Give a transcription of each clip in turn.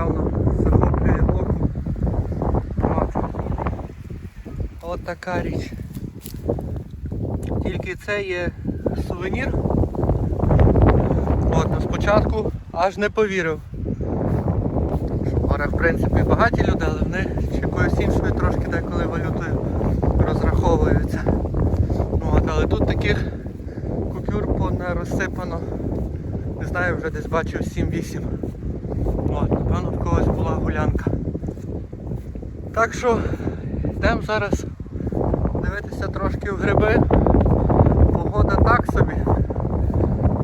явно захоплює око. От. От така річ. Тільки це є сувенір. От, спочатку аж не повірив. Що в принципі, багаті люди, але вони якоюсь іншою трошки деколи валютою розраховуються. От, але тут таких купюр не розсипано. Не знаю, вже десь бачив 7-8. От, напевно, в когось була гулянка. Так що йдемо зараз дивитися трошки в гриби. Погода так собі.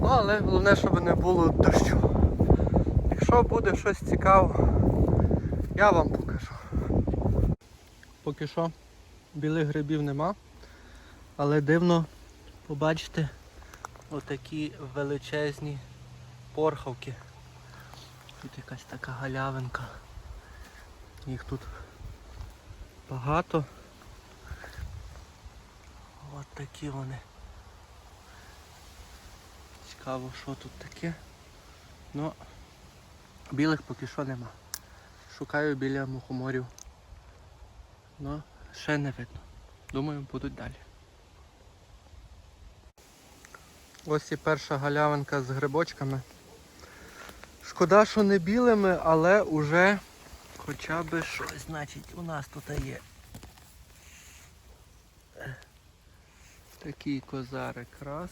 Ну, але головне, щоб не було дощу. Якщо буде щось цікаве, я вам покажу. Поки що білих грибів нема, але дивно побачити отакі величезні порхавки. Тут якась така галявинка. Їх тут багато. От такі вони. Цікаво, що тут таке. Ну, білих поки що нема. Шукаю біля мухоморів. Ну, ще не видно. Думаю, будуть далі. Ось і перша галявинка з грибочками. Шкода, що не білими, але уже хоча б щось, значить, у нас тут є. Такий козарик раз.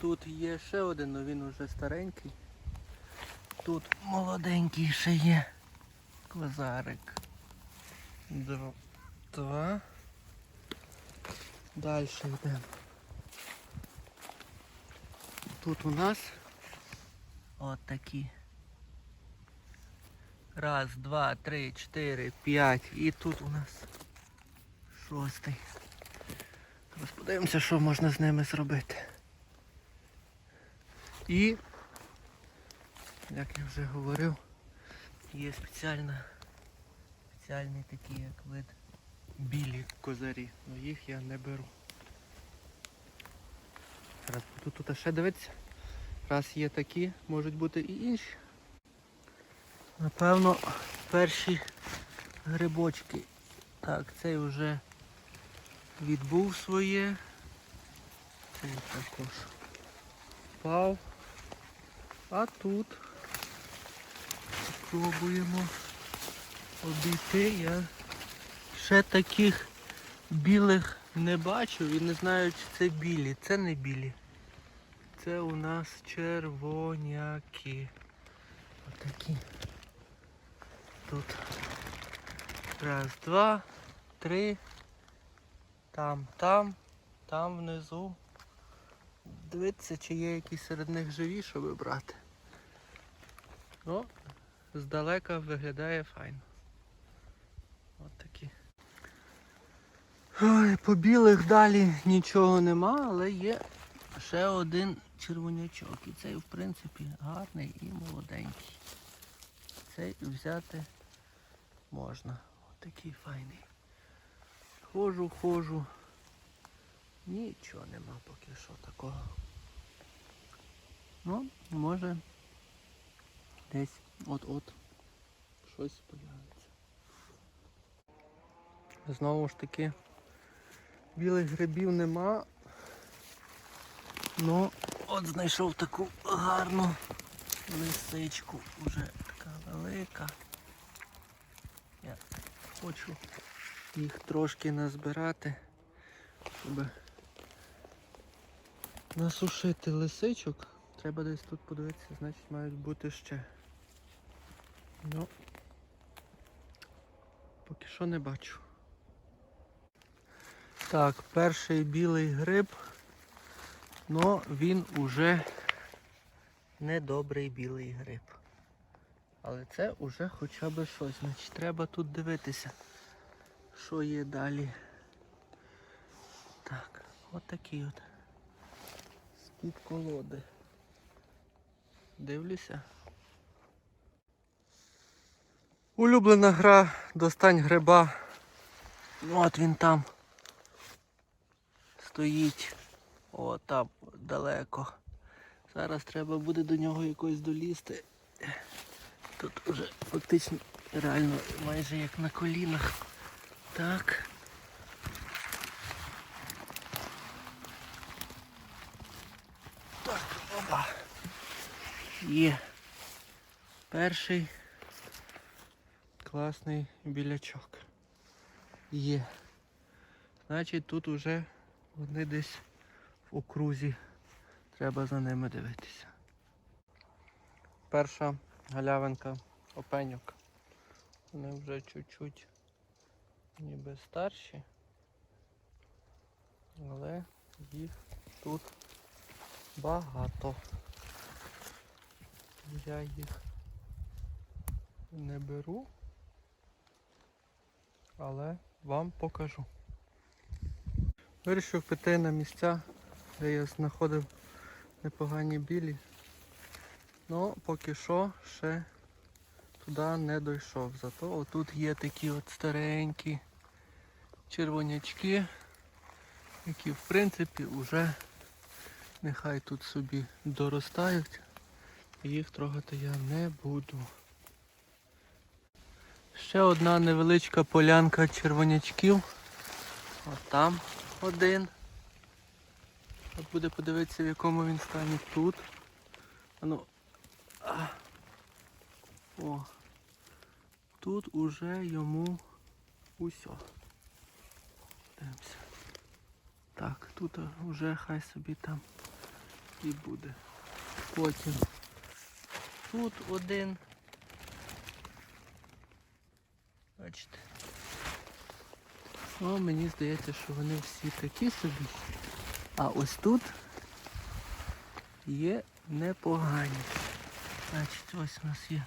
Тут є ще один, але він уже старенький. Тут молоденький ще є. Козарик. Два. Далі йдемо. Тут у нас от такі. Раз, два, три, чотири, п'ять. І тут у нас шостий. Зараз подивимося, що можна з ними зробити. І, як я вже говорив, є спеціальна, спеціальний такий як вид білі козарі. але їх я не беру. Зараз буду тут ще дивитися. Раз є такі, можуть бути і інші. Напевно, перші грибочки. Так, цей вже відбув своє. Цей також впав. А тут спробуємо обійти. Я ще таких білих не бачу і не знаю, чи це білі. Це не білі. Це у нас червоняки. Отакі. Тут. Раз, два, три. Там, там, там внизу. Дивіться, чи є якісь серед них живі, щоб брати. О, здалека виглядає файно. От такі. Ой, по білих далі нічого нема, але є ще один червонячок. І цей в принципі гарний і молоденький. Цей взяти можна. Отакий файний. Хожу, хожу. Нічого нема поки що такого. Ну, може десь от-от щось появиться. Знову ж таки, білих грибів нема. Ну, от знайшов таку гарну лисичку, вже така велика. Я хочу їх трошки назбирати, щоб насушити лисичок. Треба десь тут подивитися, значить мають бути ще. Ну, поки що не бачу. Так, перший білий гриб, но він уже недобрий білий гриб. Але це вже хоча б щось. Значить, треба тут дивитися, що є далі. Так, от такий от. З-під колоди. Дивлюся. Улюблена гра достань гриба. От він там стоїть. О, там далеко. Зараз треба буде до нього якось долізти. Тут вже фактично реально майже як на колінах. Так. Так, опа. Є. Перший класний білячок. Є. Значить тут уже вони десь в окрузі. Треба за ними дивитися. Перша галявинка опеньок. Вони вже чуть-чуть ніби старші. Але їх тут багато. Я їх не беру, але вам покажу. Вирішив піти на місця, де я знаходив непогані білі. Ну, поки що ще туди не дійшов. Зато отут є такі от старенькі червонячки, які в принципі вже нехай тут собі доростають. Їх трогати я не буду. Ще одна невеличка полянка червонячків. От там один. От буде подивитися в якому він стані тут. А Ну. О. Тут уже йому усьо. Дивимося. Так, тут вже хай собі там і буде. Потім тут один. Бачите. О, мені здається, що вони всі такі собі. А ось тут є непогані. Значить, ось у нас є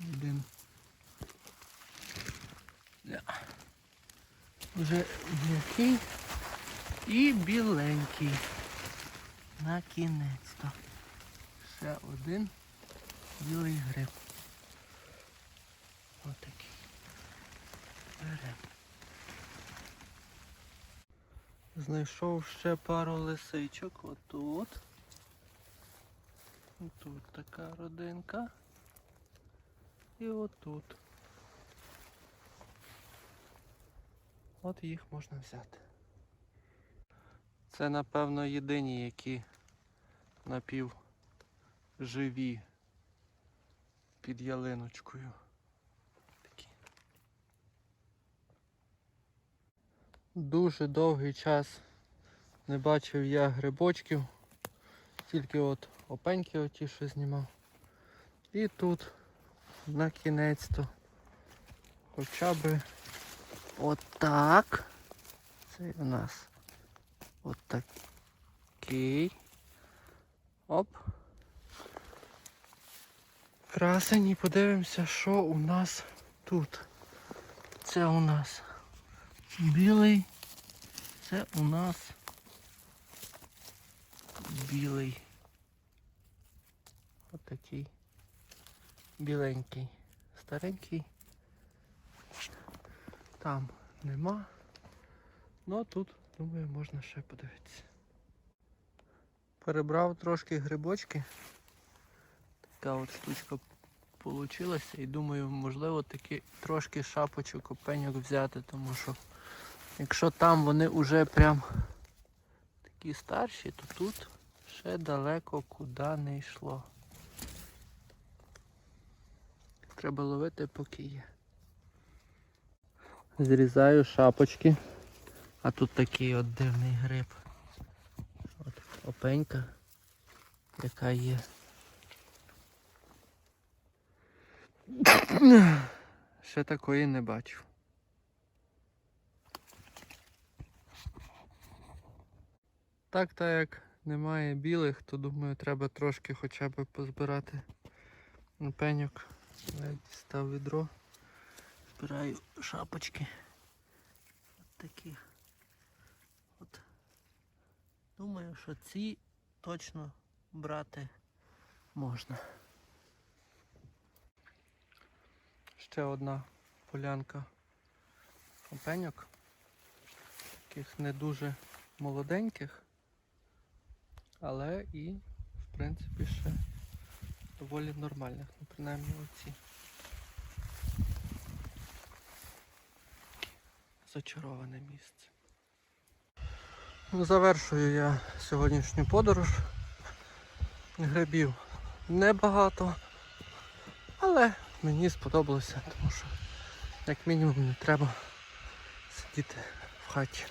один. Вже м'який і біленький. На кінець-то. Ще один білий гриб. Отакий. Беремо. Знайшов ще пару лисичок. Отут. Тут така родинка. І отут. От їх можна взяти. Це напевно єдині, які напів живі під ялиночкою. Дуже довгий час не бачив я грибочків, тільки от опеньки оті, що знімав. І тут на кінець-то хоча б отак. Це у нас отакий. Оп. Красень і подивимося, що у нас тут. Це у нас білий. Це у нас білий. Отакий. Біленький. Старенький. Там нема. Ну тут, думаю, можна ще подивитися. Перебрав трошки грибочки. Така от штучка получилася і думаю, можливо таки трошки шапочок опеньок взяти, тому що якщо там вони вже прям такі старші, то тут ще далеко куди не йшло. Треба ловити поки є. Зрізаю шапочки. А тут такий от дивний гриб. От опенька, яка є. Ще такої не бачив. Так, так як немає білих, то думаю, треба трошки хоча б позбирати пеньок. Я дістав відро. Збираю шапочки. От такі. От. Думаю, що ці точно брати можна. Ще одна полянка опеньок. Таких не дуже молоденьких, але і в принципі ще доволі нормальних, ну принаймні оці. Зачароване місце. Ну, завершую я сьогоднішню подорож. Грибів небагато, але мені сподобалося, тому що як мінімум не треба сидіти в хаті.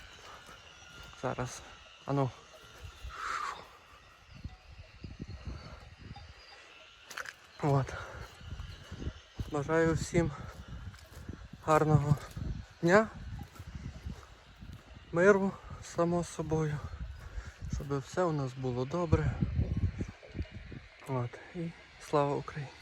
Зараз. Ану. От. Бажаю всім гарного дня, миру, само собою, щоб все у нас було добре. От. І слава Україні!